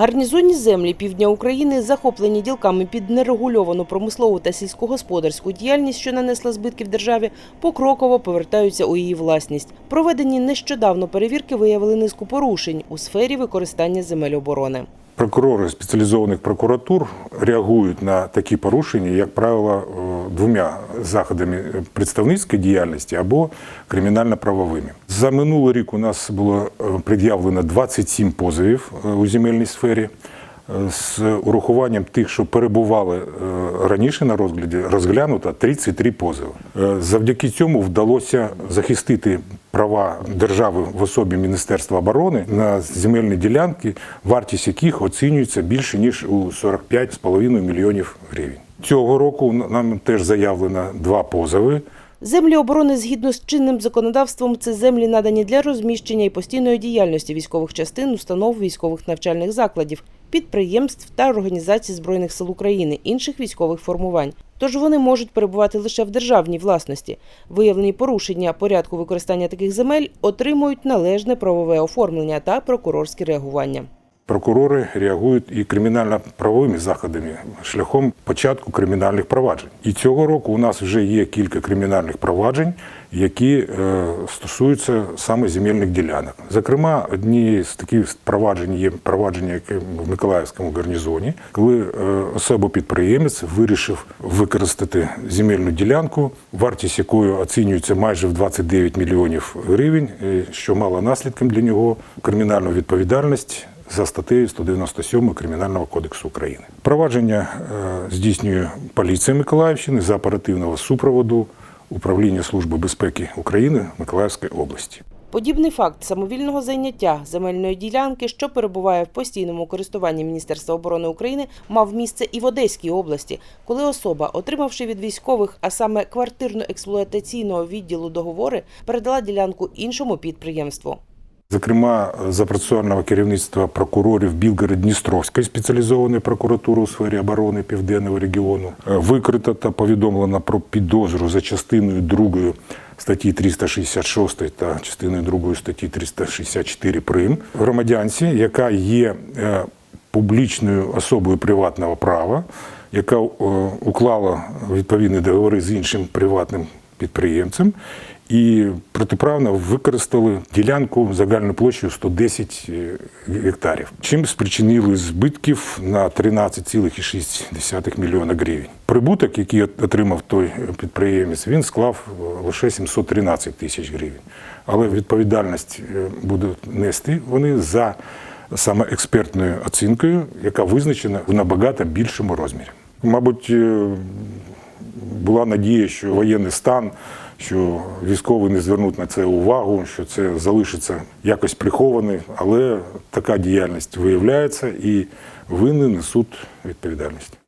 Гарнізонні землі півдня України, захоплені ділками під нерегульовану промислову та сільськогосподарську діяльність, що нанесла збитків державі, покроково повертаються у її власність. Проведені нещодавно перевірки виявили низку порушень у сфері використання земель оборони. Прокурори спеціалізованих прокуратур реагують на такі порушення, як правило, двома заходами представницької діяльності або кримінально-правовими. За минулий рік у нас було е, пред'явлено 27 позовів е, у земельній сфері. е, З урахуванням тих, що перебували е, раніше на розгляді, розглянуто 33 позови. Е, Завдяки цьому вдалося захистити права держави в особі Міністерства оборони на земельні ділянки, вартість яких оцінюється більше ніж у 45,5 мільйонів гривень. Цього року нам теж заявлено два позови. Землі оборони згідно з чинним законодавством це землі надані для розміщення і постійної діяльності військових частин, установ, військових навчальних закладів, підприємств та організацій збройних сил України, інших військових формувань. Тож вони можуть перебувати лише в державній власності. Виявлені порушення порядку використання таких земель отримують належне правове оформлення та прокурорське реагування. Прокурори реагують і кримінально-правовими заходами шляхом початку кримінальних проваджень. І цього року у нас вже є кілька кримінальних проваджень, які е, стосуються саме земельних ділянок. Зокрема, одні з таких проваджень є провадження, яке в Миколаївському гарнізоні, коли е, особа-підприємець вирішив використати земельну ділянку, вартість якої оцінюється майже в 29 мільйонів гривень, е, що мало наслідком для нього кримінальну відповідальність за статтею 197 Кримінального кодексу України. Провадження е, здійснює поліція Миколаївщини за оперативного супроводу Управління Служби безпеки України Миколаївської області. Подібний факт самовільного зайняття земельної ділянки, що перебуває в постійному користуванні Міністерства оборони України, мав місце і в Одеській області, коли особа, отримавши від військових, а саме квартирно-експлуатаційного відділу договори, передала ділянку іншому підприємству. Зокрема, за процесуального керівництва прокурорів Білгород-Дністровської спеціалізованої прокуратури у сфері оборони Південного регіону е, викрито та повідомлено про підозру за частиною 2 статті 366 та частиною 2 статті 364 прим. громадянці, яка є е, публічною особою приватного права, яка е, уклала відповідні договори з іншим приватним підприємцем і протиправно використали ділянку загальною площею 110 е, гектарів, чим спричинили збитків на 13,6 мільйона гривень. Прибуток, який отримав той підприємець, він склав е, лише 713 тисяч гривень. Але відповідальність е, будуть нести вони за саме експертною оцінкою, яка визначена в набагато більшому розмірі. Мабуть, була надія, що воєнний стан, що військові не звернуть на це увагу, що це залишиться якось приховане, але така діяльність виявляється і винні несуть відповідальність.